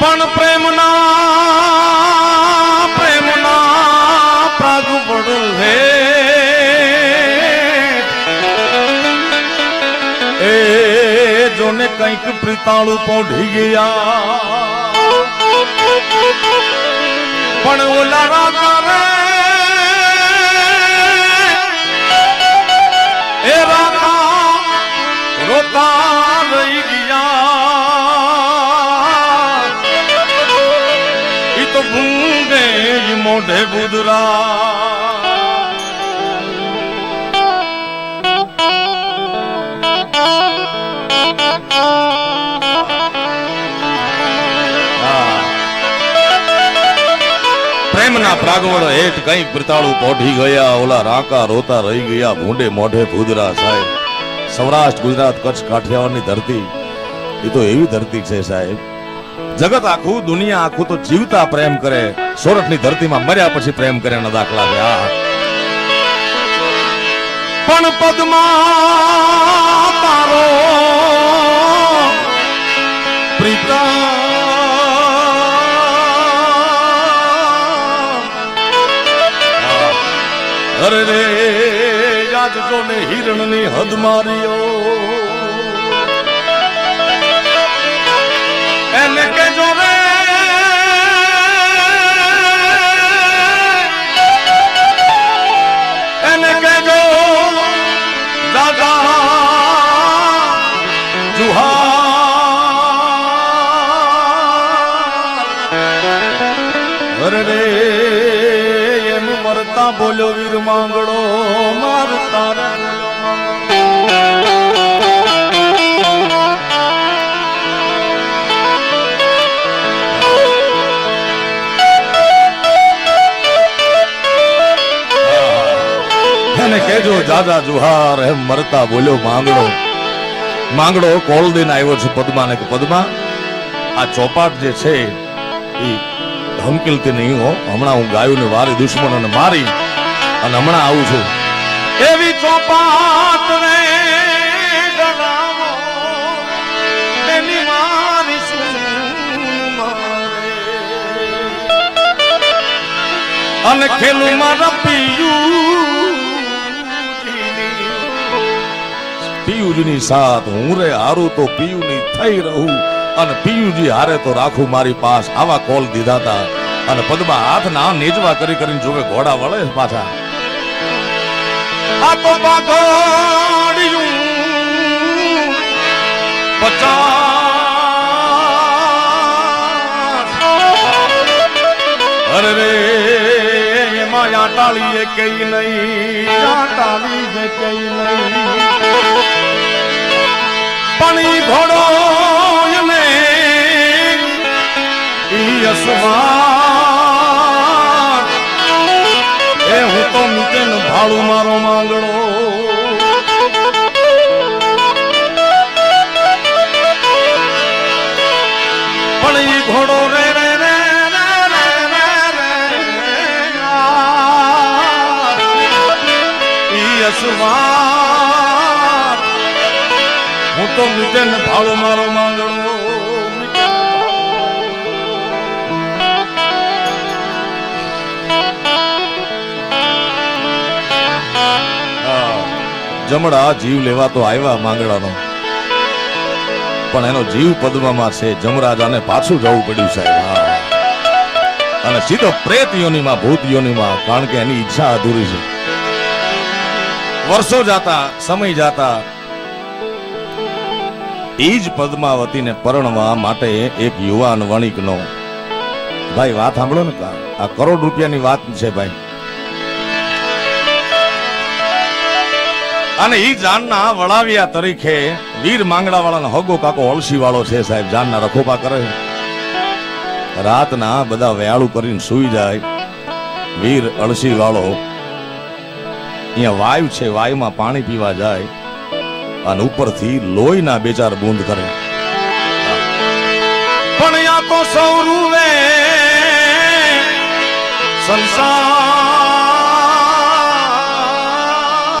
પણ પ્રેમના પ્રેમના પ્રાગુપડ હે એ જોને કંઈક પ્રિતાળું પોઢી ગયા. પણ ઓલા રાજા રે એ રાજા રોતા મોઢે પોઢી ગયા, ઓલા રાકા રોતા રહી ગયા, ભૂંડે મોઢે ભૂદરા સાહેબ. સૌરાષ્ટ્ર, ગુજરાત, કચ્છ, કાઠિયાવાડની ધરતી. એ તો એવી ધરતી છે સાહેબ. જગત આખું, દુનિયા આખું તો જીવતા પ્રેમ કરે. સોરઠની ધરતીમાં મર્યા પછી પ્રેમ કરે એના દાખલા છે પણ પદમાં તારો અરે રે યાદ જો ને હિરણની હદ માર્યો. એમ બોલો વીર માંગડો માર તારે કેજો દાદા જુહાર, એમ મરતા બોલ્યો માંગડો. માંગડો કોલ દિન આવ્યો છે પદ્માને કે, પદ્મા, આ ચોપાટ જે છે એ ધમકીલતી નહીં હો. હમણાં હું ગાયું ને વારી દુશ્મનોને મારી અને હમણાં આવું છું. એવી ચોપાત રે અને ખેલું મારા પિયું પિયુજીની સાથ હું રે હારું તો પિયુની થઈ રહું. અને પિયુજી હારે તો રાખું મારી પાસ આવા કોલ દીધા હતા અને પદમાં હાથ ના નીચવા કરી કરીને જોવે ઘોડા વળે પાછા. અરે રે એમાં આટાળી કઈ નહીં આટાળી કઈ નહીં. પણ ઘોડો ઈ એ હું તો ને ભાડું મારો માંગડો પણ એ ઘોડો રે રે રે રે રે રે રે આ. ઈ અસમાન. હું તો ને ભાડો મારો માંગડો જમડા જીવ લેવા તો આવ્યા માંગડાનો પણ એનો જીવ પદ્મામાં છે જમરાજાને પાછું જવું પડ્યું સાહેબ અને સીધો પ્રેત યોનીમાં ભૂત યોનીમાં કારણ કે એની ઈચ્છા અધૂરી છે. વર્ષો જાતા, સમય જાતા એ પદ્માવતીને પરણવા માટે એક યુવાન વણિકનો. ભાઈ, વાત સાંભળો ને આ કરોડ રૂપિયાની વાત છે ભાઈ. અને ઈ જાનના વળાવિયા તરીકે વીર માંગડા વાળાનો હગો કાકો અળસી વાળો છે સાહેબ, જાનના રખોપા કરે રાતના બધા વ્યાળું કરીને સુઈ જાય. વીર અળસી વાળો અહીંયા વાયુ છે, વાયુમાં પાણી પીવા જાય અને ઉપરથી લોહીના બે ચાર બૂંદ કરે. પણ યા તો સૌરુવે સંસાર